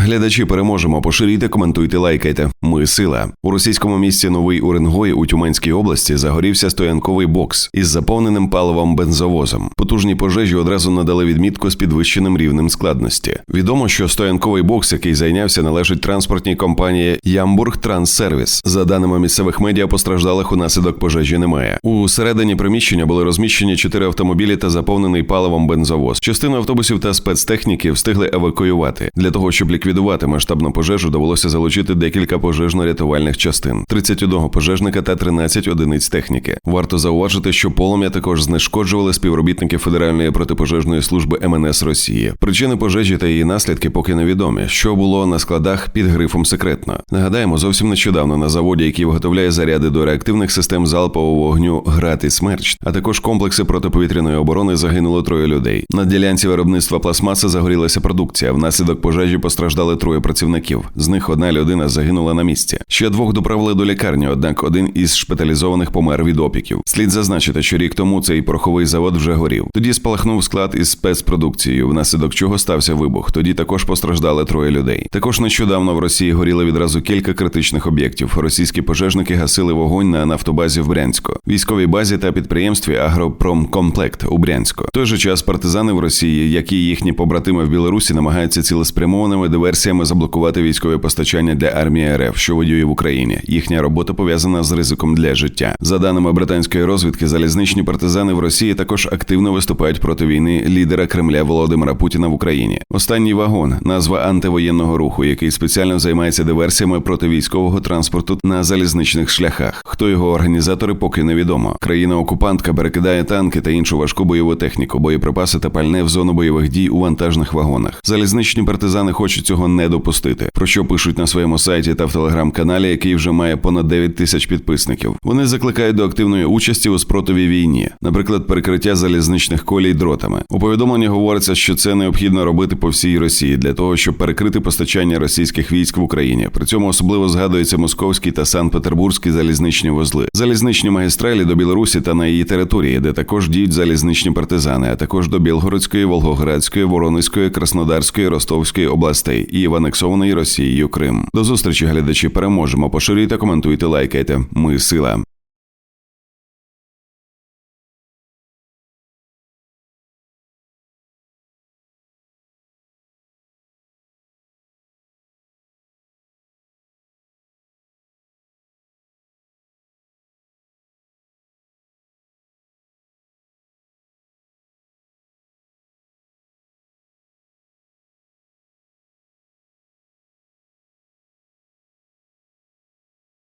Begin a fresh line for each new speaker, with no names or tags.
Глядачі переможемо. Поширюйте, коментуйте, лайкайте. Ми сила у російському місті Новий Уренгой у Тюменській області загорівся стоянковий бокс із заповненим паливом бензовозом. Потужні пожежі одразу надали відмітку з підвищеним рівнем складності. Відомо, що стоянковий бокс, який зайнявся, належить транспортній компанії Ямбург Транссервіс. За даними місцевих медіа, постраждалих унаслідок пожежі немає. У середині приміщення були розміщені чотири автомобілі та заповнений паливом бензовоз. Частину автобусів та спецтехніки встигли евакуювати. Для того щоб ліквідувати масштабну пожежу, довелося залучити декілька пожежно-рятувальних частин, 31 пожежника та 13 одиниць техніки. Варто зауважити, що полум'я також знешкоджували співробітники Федеральної протипожежної служби МНС Росії. Причини пожежі та її наслідки поки невідомі. Що було на складах під грифом секретно. Нагадаємо, зовсім нещодавно на заводі, який виготовляє заряди до реактивних систем залпового вогню «Град» і «Смерч», а також комплекси протиповітряної оборони загинуло троє людей. На ділянці виробництва пластмаси загорілася продукція. Внаслідок пожежі постраждали троє працівників. З них одна людина загинула на місці. Ще двох доправили до лікарні, однак один із шпиталізованих помер від опіків. Слід зазначити, що рік тому цей пороховий завод вже горів. Тоді спалахнув склад із спецпродукцією, внаслідок чого стався вибух. Тоді також постраждали троє людей. Також нещодавно в Росії горіли відразу кілька критичних об'єктів. Російські пожежники гасили вогонь на нафтобазі в Брянську, військовій базі та підприємстві Агропромкомплект у Брянську. В той же час партизани в Росії, як і їхні побратими в Білорусі, намагаються цілеспрямованими диверсіями заблокувати військове постачання для армії РФ, що воює в Україні. Їхня робота пов'язана з ризиком для життя. За даними британської розвідки, залізничні партизани в Росії також активно виступають проти війни лідера Кремля Володимира Путіна в Україні. Останній вагон назва антивоєнного руху, який спеціально займається диверсіями проти військового транспорту на залізничних шляхах. Хто його організатори, поки невідомо. Країна-окупантка перекидає танки та іншу важку бойову техніку, боєприпаси та пальне в зону бойових дій у вантажних вагонах. Залізничні партизани хочуть цього не допустити. Про що пишуть на своєму сайті та в телеграм-каналі, який вже має понад 9 тисяч підписників. Вони закликають до активної участі у спротиві війні, наприклад, перекриття залізничних колій дротами. У повідомленні говориться, що це необхідно робити по всій Росії для того, щоб перекрити постачання російських військ в Україні. При цьому особливо згадуються московські та Санкт-Петербурзькі залізничні вузли, залізничні магістралі до Білорусі та на її території, де також діють залізничні партизани, а також до Білгородської, Волгоградської, Воронезької, Краснодарської, Ростовської областей і в анексованої Росією Крим. До зустрічі, глядачі, переможемо. Поширюйте, коментуйте, лайкайте. Ми сила.